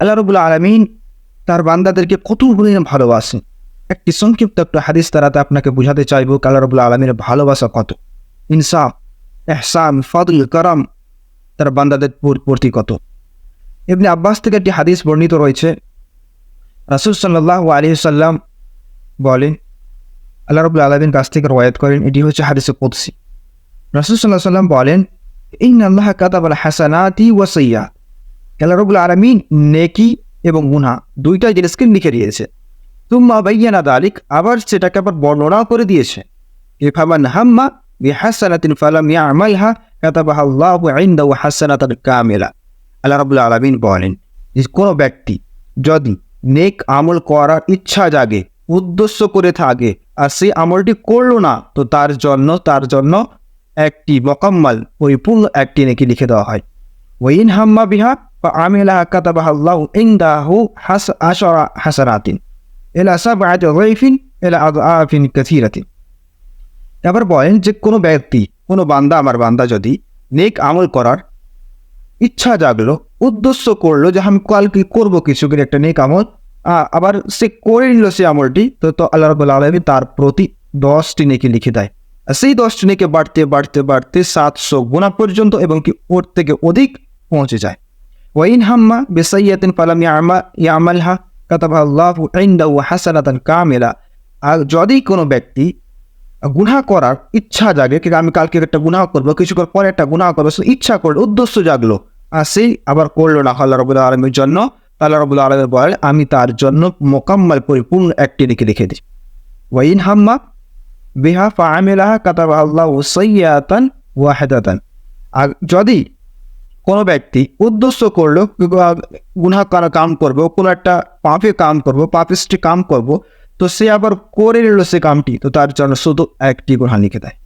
আল্লাহ রবুল্লা আলমিন তার বান্দাদেরকে কত পরিমাণ ভালোবাসেন একটি সংক্ষিপ্ত একটা হাদিস তারাতে আপনাকে বুঝাতে চাইব আল্লাহ রবুল্লা আলমীর ভালোবাসা কত। ইনসাফ এহসান ফদল, করম তার বান্দাদের পর- প্রতি কত। এমনি আব্বাস থেকে একটি হাদিস বর্ণিত রয়েছে। রাসুল সাল্লাহ আলী সাল্লাম বলেন, আল্লাহ রবুল্লা আলমিন কাছ থেকে রয়াত করেন, এটি হচ্ছে হাদিসে কুদসি। রাসুল সাল্লাহ সাল্লাম বলেন ইন আল্লাহ কাতাবাল হাসানাতি ওয়াসাইয়া আল্লাহ রবুল্লা আলমিন নেকি এবং গুনা দুইটাই জিনিসকে লিখে দিয়েছে। তুম্মা বাইয়ানা দালিক, আবার সেটাকে আবার বর্ণনা করে দিয়েছে। ইফামান হাম্মা বিহাসানাতিন ফালাম ইয়ামালহা কাতাবাহা আল্লাহু ইনদাহু হাসানাতান কামিলা। আল্লাহ রাব্বুল আলামিন বলেন যে কোনো ব্যক্তি যদি নেক আমল করার ইচ্ছা জাগে, উদ্দেশ্য করে থাকে, আর সেই আমলটি করল না, তো তার জন্য তার জন্য একটি মকাম্মাল, পরিপূর্ণ একটি নেকি লিখে দেওয়া হয়। ওয়াইন হাম্মা বিহা আমিলা কাতাবাহা আল্লাহু ইনদাহু হাস আশরা হাসানাতিন এলা সাবআত রাইফিন এলা আদআফিন এবার বলেন যে কোনো ব্যক্তি, কোনো বান্দা, আমার বান্দা যদি নেক আমল করার ইচ্ছা জাগলো, উদ্দেশ্য করল যে আমি কালকে করব কিছু করে একটা নেক আমল আবার সে করে নিল সে আমলটি, তো তো আল্লাহ রবুল্লা আলমী তার প্রতি দশটি নেকি লিখে দেয়। আর সেই দশটি নেকে বাড়তে বাড়তে বাড়তে সাতশো গুণা পর্যন্ত এবং কি ওর থেকে অধিক পৌঁছে যায়। ওয়াইন হাম্মা বেসাইয়াতিন ফালাম ইয়ামা ইয়ামালহা কাতাবা আল্লাহু ইনদাহু হাসানাতান কামেলা আর যদি কোনো ব্যক্তি গুনাহ করার ইচ্ছা জাগে কিন্তু আমি কালকে একটা গুনাহ করব, কিছুক্ষণ পরে একটা গুনাহ করব, সে ইচ্ছা করল উদ্দেশ্য জাগলো, আর সেই আবার করল না। আল্লাহ রবুল্লা আলমের জন্য, আল্লাহ রবুল্লা আলমের বলেন, আমি তার জন্য মোকাম্মল, পরিপূর্ণ একটি লিখে রেখে দিই। ওয়াইন হাম্মা বিহা ফামিলাহা কাতাবা আল্লাহ সৈয়াতান ওয়াহেদাতান। আর যদি কোনো ব্যক্তি উদ্দেশ্য করল গুনা করা কাম করব কোনো একটা পাপে কাম করব পাপিস্টি কাম করব, তো সে আবার করে নিল সে কামটি, তো তার জন্য শুধু একটি গুণা লিখে দেয়।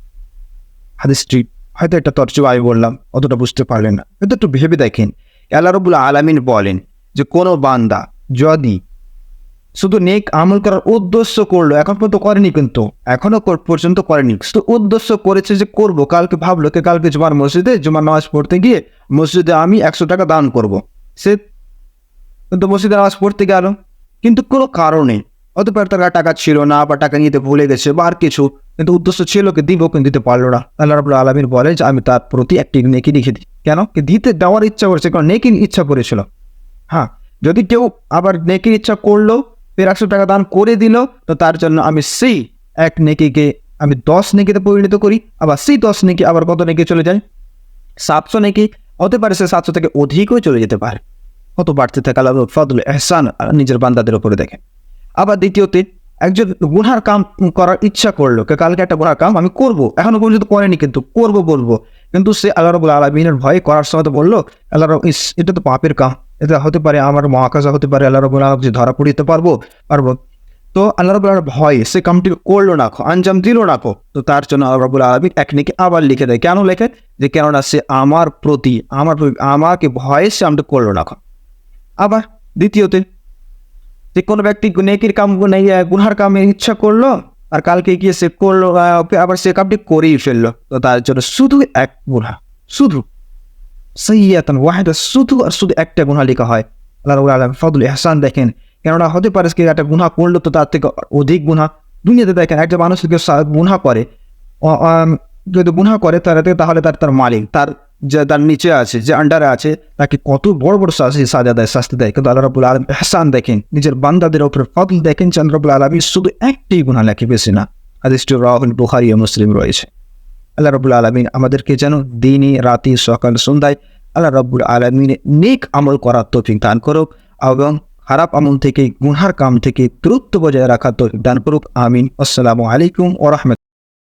হাদিসটি হয়তো একটা তর্জমা আমি বললাম, অতটা বুঝতে পারলেন না। হয়তো একটু ভেবে দেখেন, আল্লাহ রবুল আলমিন বলেন যে কোনো বান্দা যদি শুধু নেক আমল করার উদ্দেশ্য করল, এখন পর্যন্ত করেনি কিন্তু, এখনও পর্যন্ত করেনি। শুধু উদ্দেশ্য করেছে যে করব, কালকে ভাবলো কে, কালকে জুমার মসজিদে, জুমার নামাজ পড়তে গিয়ে মসজিদে আমি একশো টাকা দান করব। সে কিন্তু মসজিদে নামাজ পড়তে গেল, কিন্তু কোনো কারণে হতে পারে তার টাকা ছিল না, বা টাকা নিতে ভুলে গেছে, বা আর কিছু, কিন্তু উদ্দেশ্য ছিল কি দিব, কিন্তু দিতে পারল না। আল্লাহ রাবুল আলমিন বলে যে, আমি তার প্রতি একটি নেকি লিখে দিই। কেন? কি দিতে দেওয়ার ইচ্ছা করেছে, কারণ নেকির ইচ্ছা করেছিল। হ্যাঁ যদি কেউ আবার নেকির ইচ্ছা করল একশো টাকা দান করে দিল, তো তার জন্য আমি সেই এক নেকিকে, আমি দশ নেকিতে পরিণত করি, আবার সেই দশ নেকি আবার কত নেকি চলে যায়? সাতশো নেকি, হতে পারে সে সাতশো থেকে অধিকও চলে যেতে পারে। কত বাড়তে থাকে আল্লাহ ফদুল এহসান নিজের বান্দাদের উপরে দেখে। আবার দ্বিতীয়তে, একজন গুনহার কাম করার ইচ্ছা করল, কে কালকে একটা গুনহার কাম আমি করব, এখনও পর্যন্ত করেনি, কিন্তু করব, বলব। কিন্তু সে আল্লাহ রবুল আলমিনের ভয়ে করার সময় তো বলল, আল্লাহ এটা তো পাপের কাম। এটা হতে পারে আমার মহাকাশা, হতে পারে আল্লাহ রবুল আলম যে ধরা পড়িতে পারব পারব। তো আল্লাহ রবুল আলম ভয়, সে কামটি করল না আঞ্জাম দিল নাখো তো তার জন্য আল্লাহ রবুল আলমী এক নাকি আবার লিখে দেয়। কেন লেখে? যে কেননা সে আমার প্রতি, আমার আমাকে ভয়ে সে আমটা করল না আবার দ্বিতীয়তে, যে কোনো ব্যক্তি নেকির কাম নেই গুনহার কামের ইচ্ছা করল, আর কালকে গিয়ে সে করল আবার সে কামটি করেই ফেলল, তো তার জন্য শুধু এক গুনহা, শুধু। সৈয়াতন ওয়াহেদা, শুধু আর শুধু একটা গুনহা লেখা হয়। আল্লাহ আলম ফদুল এহসান দেখেন, কেননা হতে পারে কি একটা গুনহা করল তো তার থেকে অধিক গুনহা। দুনিয়াতে দেখেন একটা মানুষ যদি গুনহা করে যদি গুনহা করে তাহলে তাহলে তার তার মালিক, তার যে, তার নিচে আছে, যে আন্ডারে আছে, তাকে কত বড় বড় শাস্তি, সাজা দেয়, শাস্তি দেয়। কিন্তু আল্লাহ রবুল আলম এহসান দেখেন, নিজের বান্দাদের ওপরে ফদল দেখেন চন্দ্র রবুল আলমী শুধু একটি গুণা লেখে, বেশি না। হাদিসটি রাহুল বুখারি মুসলিম রয়েছে। আল্লাহ রবুল আলমিন আমাদেরকে যেন দিনই রাতে, সকাল, সন্ধ্যায় আল্লাহ রব্বুল আলমিনে নেক আমল করার তৌফিক দান করুক এবং খারাপ আমল থেকে, গুনহার কাম থেকে দ্রুত বজায় রাখার তৌফিক দান করুক। আমিন। আসসালামু আলাইকুম ও রহমত